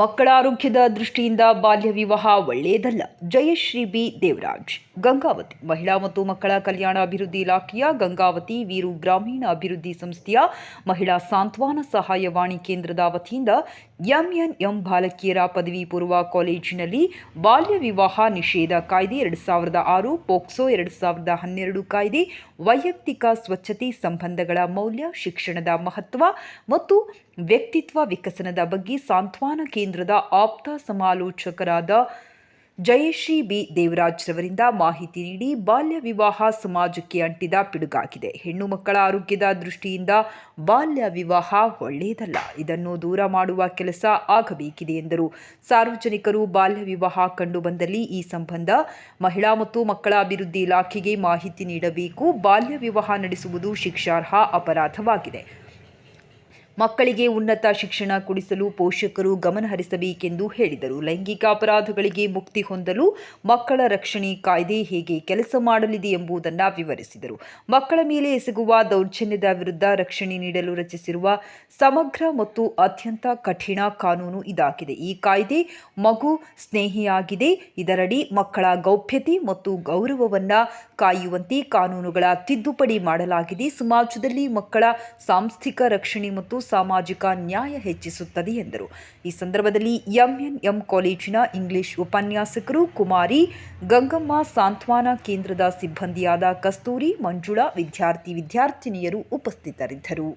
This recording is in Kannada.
ಮಕ್ಕಳ ಆರೋಗ್ಯದ ದೃಷ್ಟಿಯಿಂದ ಬಾಲ್ಯ ವಿವಾಹ ಒಳ್ಳೆಯದಲ್ಲ. ಜಯಶ್ರೀ ಬಿ. ದೇವರಾಜ್. ಗಂಗಾವತಿ ಮಹಿಳಾ ಮತ್ತು ಮಕ್ಕಳ ಕಲ್ಯಾಣ ಅಭಿವೃದ್ಧಿ ಇಲಾಖೆಯ ಗಂಗಾವತಿ ವೀರು ಗ್ರಾಮೀಣ ಅಭಿವೃದ್ಧಿ ಸಂಸ್ಥೆಯ ಮಹಿಳಾ ಸಾಂತ್ವಾನ ಸಹಾಯವಾಣಿ ಕೇಂದ್ರದ ವತಿಯಿಂದ ಎಂಎನ್ಎಂ ಬಾಲಕಿಯರ ಪದವಿ ಪೂರ್ವ ಕಾಲೇಜಿನಲ್ಲಿ ಬಾಲ್ಯ ವಿವಾಹ ನಿಷೇಧ ಕಾಯ್ದೆ ಎರಡು ಸಾವಿರದ ಆರು, ಪೋಕ್ಸೋ ಎರಡು ಸಾವಿರದ ಹನ್ನೆರಡು ಕಾಯ್ದೆ, ವೈಯಕ್ತಿಕ ಸ್ವಚ್ಛತೆ ಸಂಬಂಧಗಳ ಮೌಲ್ಯ, ಶಿಕ್ಷಣದ ಮಹತ್ವ ಮತ್ತು ವ್ಯಕ್ತಿತ್ವ ವಿಕಸನದ ಬಗ್ಗೆ ಸಾಂತ್ವನ ಕೇಂದ್ರದ ಆಪ್ತ ಸಮಾಲೋಚಕರಾದ ಜಯಶ್ರೀ ಬಿ. ದೇವರಾಜ್ ರವರಿಂದ ಮಾಹಿತಿ ನೀಡಿ ಬಾಲ್ಯ ವಿವಾಹ ಸಮಾಜಕ್ಕೆ ಅಂಟಿದ ಪಿಡುಗಾಗಿದೆ. ಹೆಣ್ಣು ಮಕ್ಕಳ ಆರೋಗ್ಯದ ದೃಷ್ಟಿಯಿಂದ ಬಾಲ್ಯ ವಿವಾಹ ಒಳ್ಳೆಯದಲ್ಲ. ಇದನ್ನು ದೂರ ಮಾಡುವ ಕೆಲಸ ಆಗಬೇಕಿದೆ ಎಂದರು. ಸಾರ್ವಜನಿಕರು ಬಾಲ್ಯ ವಿವಾಹ ಕಂಡುಬಂದಲ್ಲಿ ಈ ಸಂಬಂಧ ಮಹಿಳಾ ಮತ್ತು ಮಕ್ಕಳ ಅಭಿವೃದ್ಧಿ ಇಲಾಖೆಗೆ ಮಾಹಿತಿ ನೀಡಬೇಕು. ಬಾಲ್ಯ ವಿವಾಹ ನಡೆಸುವುದು ಶಿಕ್ಷಾರ್ಹ ಅಪರಾಧವಾಗಿದೆ. ಮಕ್ಕಳಿಗೆ ಉನ್ನತ ಶಿಕ್ಷಣ ಕೊಡಿಸಲು ಪೋಷಕರು ಗಮನಹರಿಸಬೇಕೆಂದು ಹೇಳಿದರು. ಲೈಂಗಿಕ ಅಪರಾಧಗಳಿಗೆ ಮುಕ್ತಿ ಹೊಂದಲು ಮಕ್ಕಳ ರಕ್ಷಣೆ ಕಾಯ್ದೆ ಹೇಗೆ ಕೆಲಸ ಮಾಡಲಿದೆ ಎಂಬುದನ್ನು ವಿವರಿಸಿದರು. ಮಕ್ಕಳ ಮೇಲೆ ಎಸಗುವ ದೌರ್ಜನ್ಯದ ವಿರುದ್ಧ ರಕ್ಷಣೆ ನೀಡಲು ರಚಿಸಿರುವ ಸಮಗ್ರ ಮತ್ತು ಅತ್ಯಂತ ಕಠಿಣ ಕಾನೂನು ಇದಾಗಿದೆ. ಈ ಕಾಯ್ದೆ ಮಗು ಸ್ನೇಹಿಯಾಗಿದೆ. ಇದರಡಿ ಮಕ್ಕಳ ಗೌಪ್ಯತೆ ಮತ್ತು ಗೌರವವನ್ನು ಕಾಯುವಂತೆ ಕಾನೂನುಗಳ ತಿದ್ದುಪಡಿ ಮಾಡಲಾಗಿದೆ. ಸಮಾಜದಲ್ಲಿ ಮಕ್ಕಳ ಸಾಂಸ್ಥಿಕ ರಕ್ಷಣೆ ಮತ್ತು ಸಾಮಾಜಿಕ ನ್ಯಾಯ ಹೆಚ್ಚಿಸುತ್ತದೆ ಎಂದರು. ಈ ಸಂದರ್ಭದಲ್ಲಿ ಎಂಎನ್ಎಂ ಕಾಲೇಜಿನ ಇಂಗ್ಲಿಷ್ ಉಪನ್ಯಾಸಕರು ಕುಮಾರಿ, ಗಂಗಮ್ಮ ಸಾಂತ್ವಾನ ಕೇಂದ್ರದ ಸಿಬ್ಬಂದಿಯಾದ ಕಸ್ತೂರಿ, ಮಂಜುಳಾ ವಿದ್ಯಾರ್ಥಿ ವಿದ್ಯಾರ್ಥಿನಿಯರು ಉಪಸ್ಥಿತರಿದ್ದರು.